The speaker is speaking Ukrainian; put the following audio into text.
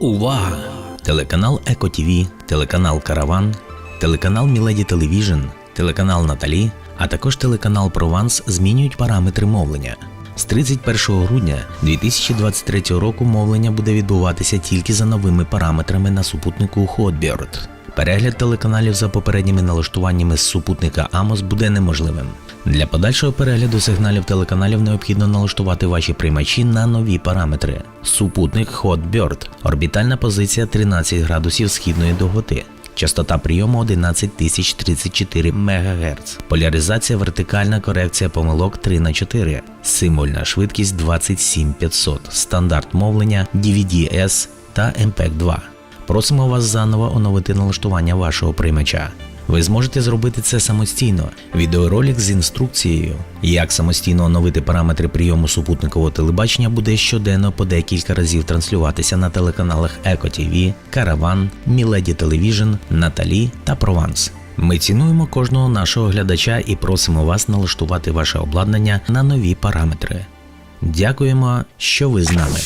Увага! Телеканал Еко ТВ, телеканал Караван, телеканал Міледі Телевіжн, телеканал Наталі, а також телеканал Прованс змінюють параметри мовлення. З 31 грудня 2023 року мовлення буде відбуватися тільки за новими параметрами на супутнику Hotbird. Перегляд телеканалів за попередніми налаштуваннями з супутника Amos буде неможливим. Для подальшого перегляду сигналів телеканалів необхідно налаштувати ваші приймачі на нові параметри. Супутник Hotbird, орбітальна позиція 13 градусів східної довготи. Частота прийому 11034 МГц. Поляризація вертикальна корекція помилок 3 на 4 Символьна швидкість 27500. Стандарт мовлення DVD-S та MPEG 2 Просимо вас заново оновити налаштування вашого приймача. Ви зможете зробити це самостійно. Відеоролик з інструкцією, як самостійно оновити параметри прийому супутникового телебачення буде щоденно по декілька разів транслюватися на телеканалах Еко ТВ, Караван, Міледі Телевіжн, Наталі та Прованс. Ми цінуємо кожного нашого глядача і просимо вас налаштувати ваше обладнання на нові параметри. Дякуємо, що ви з нами.